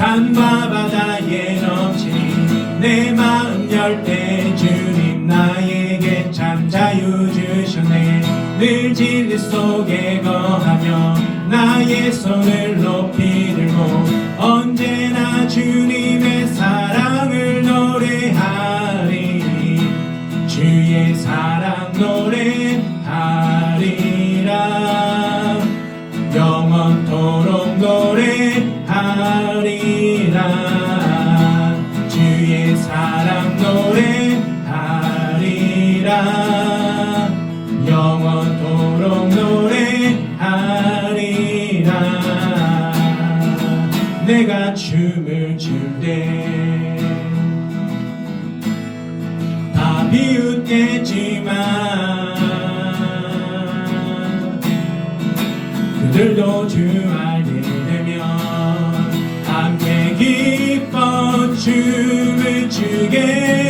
산과 바다에 넘치니 내 마음 열 때 주님 나에게 참 자유 주셨네. 늘 진리 속에 거하며 나의 손을 높이 들고 언제나 주님의 사랑 영원토록 노래하리라. 내가 춤을 출 때 다 비웃겠지만 그들도 주 알게 되면 함께 기뻐 춤을 추게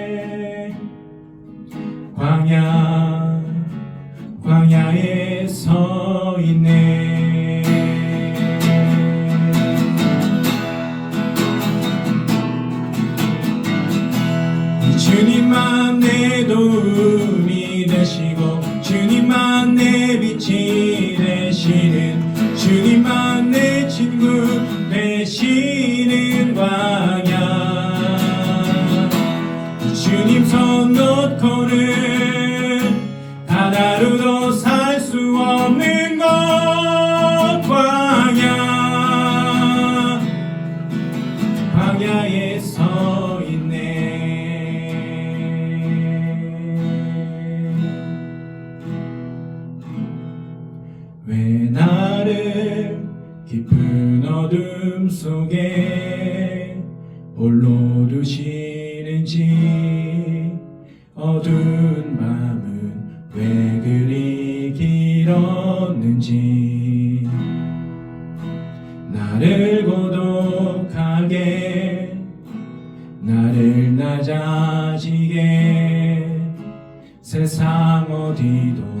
광야. 광야에 서 있네 주님 손 놓고는 하나로도 살 수 없는 것 광야 광야에 서 있네. 왜 나를 깊은 어둠 속에 홀로 두 시는지 어두운 밤은 왜 그리 길었는지. 나를 고독하게 나를 낮아지게. 세상 어디도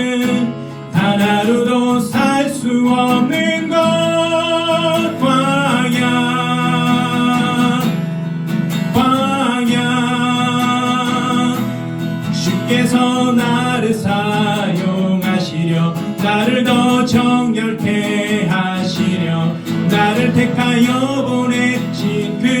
주께서 나를 사용하시려 나를 더 정결케 하시려 나를 택하여 보내신 그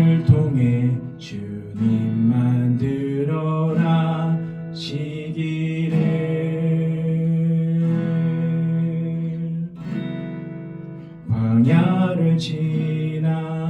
광야를 지나